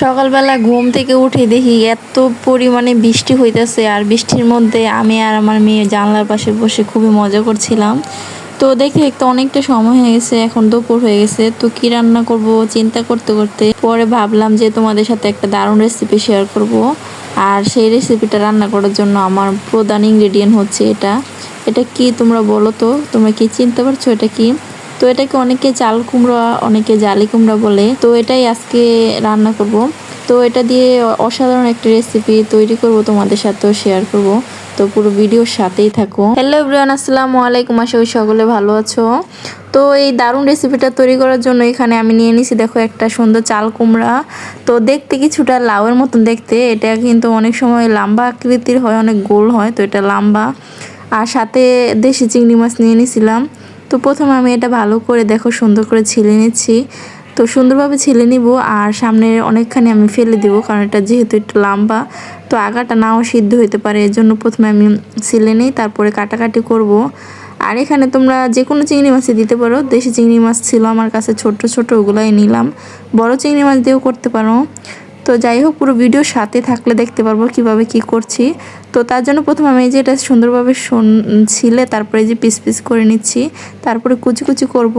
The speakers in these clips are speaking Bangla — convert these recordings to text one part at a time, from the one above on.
সকালবেলা ঘুম থেকে উঠে দেখি এত পরিমাণে বৃষ্টি হইতেছে আর বৃষ্টির মধ্যে আমি আর আমার মেয়ে জানলার পাশে বসে খুবই মজা করছিলাম। তো দেখে দেখতে অনেকটা সময় হয়ে গেছে, এখন দুপুর হয়ে গেছে। তো কি রান্না করব চিন্তা করতে করতে? পরে ভাবলাম যে তোমাদের সাথে একটা দারুণ রেসিপি শেয়ার করব। আর সেই রেসিপিটা রান্না করার জন্য আমার প্রধান ইনগ্রেডিয়েন্ট হচ্ছে এটা। এটা কি তোমরা বলো তো? তোমরা কি চিনতে পারছ এটা কি? তো এটাকে অনেকে চাল কুমড়া, অনেকে জালি কুমড়া বলে। তো এটাই আজকে রান্না করব। তো এটা দিয়ে অসাধারণ একটা রেসিপি তৈরি করব তোমাদের সাথেও শেয়ার করব। তো পুরো ভিডিওর সাথেই থাকো। হ্যালো এভরিওয়ান আসসালামু আলাইকুম। আশা করি সকলে ভালো আছো। তো এই দারুণ রেসিপিটা তৈরি করার জন্য এখানে আমি নিয়ে নিছি, দেখো একটা সুন্দর চাল কুমড়া। তো দেখতে কিছুটা লাউয়ের মতন দেখতে। এটা কিন্তু অনেক সময় লম্বা আকৃতির হয়, অনেক গোল হয়, তো এটা লম্বা। আর সাথে দেশি চিংড়ি মাছ নিয়ে নিছিলাম। তো প্রথমে আমি এটা ভালো করে দেখো সুন্দর করে ছিলে নিচ্ছি। তো সুন্দরভাবে ছিলে নিব আর সামনে অনেকখানি আমি ফেলে দিব কারণ এটা যেহেতু একটু লম্বা। তো আগাটা নাও সিদ্ধ হতে পারে এর জন্য প্রথমে আমি ছিলে নিই, তারপরে কাটাকাটি করব। আর এখানে তোমরা যে কোনো চিংড়ি মাছই দিতে পারো, দেশি চিংড়ি মাছ ছিল আমার কাছে ছোট ছোট ওগুলাই নিলাম। বড় চিংড়ি মাছ দিয়েও করতে পারো। তো যাই হোক, পুরো ভিডিও সাথে থাকলে দেখতে পারব কীভাবে কি করছি। তো তার জন্য প্রথমে আমি যে এটা সুন্দরভাবে ছিলে তারপরে যে পিস পিস করে নিচ্ছি, তারপরে কুচি কুচি করব।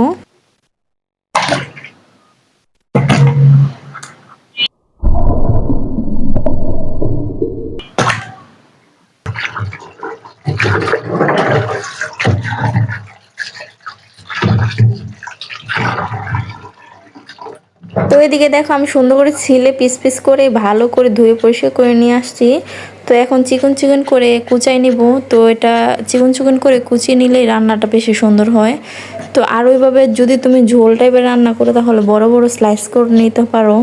এদিকে দেখো আমি সুন্দর করে ছিলে পিস পিস করে ভালো করে ধুয়ে পরিষ্কার করে নিয়ে আসছি। তো এখন চিকন চিকন করে কুচাই নিব। তো এটা চিকন চিকন করে কুচিয়ে নিলেই রান্নাটা বেশি সুন্দর হয়। তো আর ওইভাবে যদি তুমি ঝোল টাইপের রান্না করো, তাহলে বড় বড় স্লাইস করে নিতে পারো।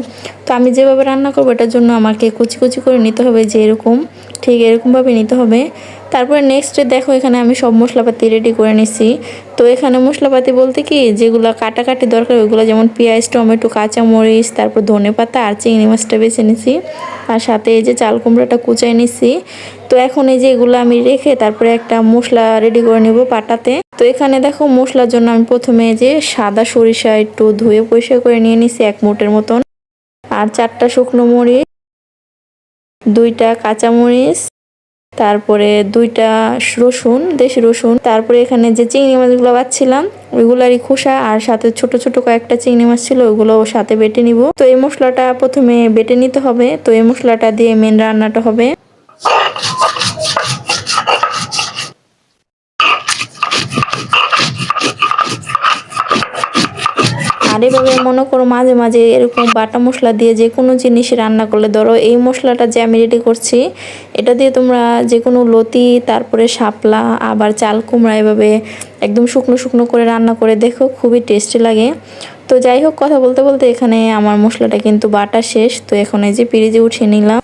তো আমি যেভাবে রান্না করব, এটার জন্য আমাকে কুচি কুচি করে নিতে হবে যে এরকম, ঠিক এরকমভাবে নিতে হবে। তারপরে নেক্সটে দেখো এখানে আমি সব মশলাপাতি রেডি করে নিছি। তো এখানে মশলাপাতি বলতে কি, যেগুলো কাটাকাটি দরকার, ওইগুলো যেমন পেঁয়াজ, টমেটো, কাঁচামরিচ, তারপর ধনে পাতা আর চিংড়ি মাছটা বেছে নিছি। আর সাথে এই যে চাল কুমড়াটা কুচাই নিছি। তো এখন এই যে এগুলো আমি রেখে তারপরে একটা মশলা রেডি করে নেব পাটাতে। তো এখানে দেখো মশলার জন্য আমি প্রথমে যে সাদা সরিষা একটু ধুয়ে পরিষ্কার করে নিয়ে নিছি এক মোটের মতন। আর চারটা শুকনো মরিচ, দুইটা কাঁচামরিচ তারপরে দুইটা রসুন, দেশি রসুন, তারপরে এখানে যে চিংড়ি মাছগুলো বাচ্ছিলাম ওইগুলারই খোসা আর সাথে ছোট ছোট কয়েকটা চিংড়ি মাছ ছিল ওইগুলো সাথে বেটে নিব। তো এই মশলাটা প্রথমে বেটে নিতে হবে। তো এই মশলাটা দিয়ে মেন রান্নাটা হবে। আর এভাবে মনে করো মাঝে মাঝে এরকম বাটা মশলা দিয়ে যে কোনো জিনিস রান্না করলে ধরো এই মশলাটা যে আমি রেডি করছি, এটা দিয়ে তোমরা যে কোনো লতি, তারপরে শাপলা, আবার চাল কুমড়া এভাবে একদম শুকনো শুকনো করে রান্না করে দেখো খুবই টেস্টি লাগে। তো যাই হোক, কথা বলতে বলতে এখানে আমার মশলাটা কিন্তু বাটা শেষ। তো এখন এই যে পিরিজে উঠিয়ে নিলাম।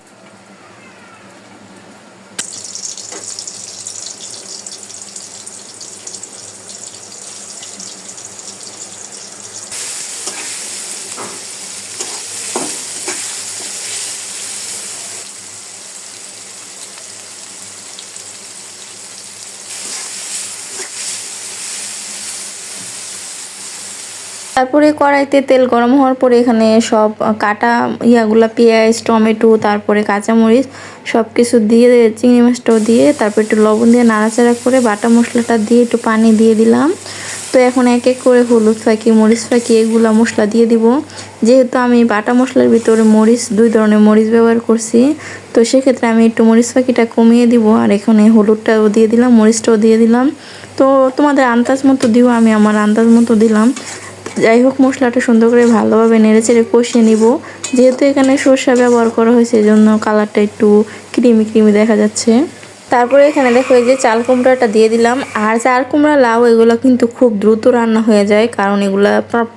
তারপরে কড়াইতে তেল গরম হওয়ার পরে এখানে সব কাটা ইয়াগুলা, পেঁয়াজ, টমেটো, তারপরে কাঁচামরিচ সব কিছু দিয়ে, চিংড়ি মাছটাও দিয়ে, তারপর একটু লবণ দিয়ে নাড়াচাড়া করে বাটা মশলাটা দিয়ে একটু পানি দিয়ে দিলাম। তো এখন এক এক করে হলুদ ফাঁকি, মরিচ ফাঁকি এগুলো মশলা দিয়ে দিব। যেহেতু আমি বাটা মশলার ভিতরে মরিচ, দুই ধরনের মরিচ ব্যবহার করছি, তো সেক্ষেত্রে আমি একটু মরিচ ফাঁকিটা কমিয়ে দিব। আর এখানে হলুদটাও দিয়ে দিলাম, মরিচটাও দিয়ে দিলাম। তো তোমাদের আন্দাজ মতো দিব আমি আমার আন্দাজ মতো দিলাম। যাই হোক, মশলাটা সুন্দর করে ভালোভাবে নেড়ে চেড়ে কষিয়ে নিব। যেহেতু এখানে সর্ষা ব্যবহার করা হয়েছে জন্য কালারটা একটু ক্রিমি ক্রিমি দেখা যাচ্ছে। তারপরে এখানে দেখো এই যে চাল কুমড়াটা দিয়ে দিলাম। আর চাল কুমড়া, লাউ, এগুলো কিন্তু খুব দ্রুত রান্না হয়ে যায়, কারণ এগুলো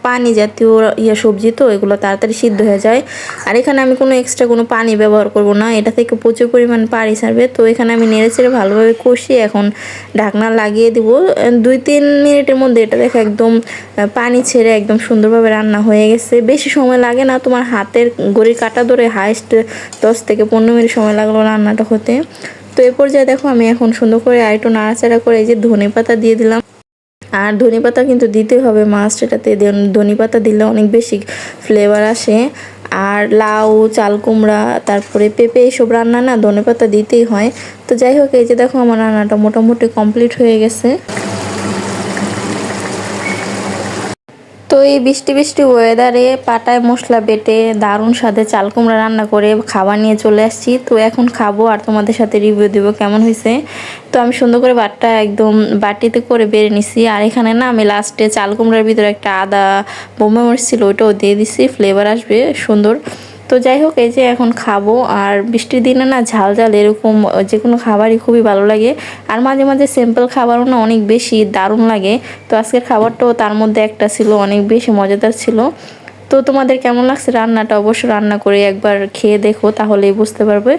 পানি জাতীয় ইয়ে সবজি তো, এগুলো তাড়াতাড়ি সিদ্ধ হয়ে যায়। আর এখানে আমি কোনো এক্সট্রা কোনো পানি ব্যবহার করব না, এটা থেকে প্রচুর পরিমাণ পানি ছাড়বে। তো এখানে আমি নেড়ে চেড়ে ভালোভাবে কষিয়ে এখন ঢাকনা লাগিয়ে দিব। দুই, তিন মিনিটের মধ্যে এটা দেখো একদম পানি ছেড়ে একদম সুন্দরভাবে রান্না হয়ে গেছে। বেশি সময় লাগে না, তোমার হাতের গড়ির কাটা ধরে হাইস্ট দশ থেকে পনেরো মিনিট সময় লাগল রান্নাটা হতে। তো এ পর্যায়ে দেখো আমি এখন সুন্দর করে আরেকটু নাড়াচাড়া করে এই যে ধনে পাতা দিয়ে দিলাম। আর ধনে পাতা কিন্তু দিতে হবে মাছ এটাতে ধনে পাতা দিলে অনেক বেশি ফ্লেভার আসে। আর লাউ, চাল কুমড়া, তারপরে পেঁপে এইসব রান্না না ধনে পাতা দিতেই হয়। তো যাই হোক, এই যে দেখো আমার রান্নাটা মোটামুটি কমপ্লিট হয়ে গেছে। তো এই বৃষ্টি বৃষ্টি ওয়েদারে পাটায় মশলা বেটে দারুণ স্বাদে চাল কুমড়া রান্না করে খাবার নিয়ে চলে আসছি। তো এখন খাব আর তোমাদের সাথে রিভিউ দেবো কেমন হয়েছে। তো আমি সুন্দর করে বাটটা একদম বাটিতে করে বেড়ে নিছি। আর এখানে না আমি লাস্টে চাল কুমড়ার ভিতরে একটা আদা বোমা মরিচ ছিল ওইটাও দিয়ে দিছি। ফ্লেভার আসবে সুন্দর। তো যাই হোক, এই যে এখন খাব, আর বৃষ্টির দিনে না ঝাল ঝাল এরকম যে কোনো খাবারই খুবই ভালো লাগে। আর মাঝে মাঝে সিম্পল খাবারও না অনেক বেশি দারুণ লাগে। তো আজকের খাবারটাও তার মধ্যে একটা ছিল, অনেক বেশি মজাদার ছিল। তো তোমাদের কেমন লাগছে রান্নাটা? অবশ্যই রান্না করে একবার খেয়ে দেখো, তাহলেই বুঝতে পারবে।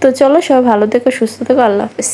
তো চলো সবাই ভালো থেকো, সুস্থ থেকো, আল্লাহ হাফিজ।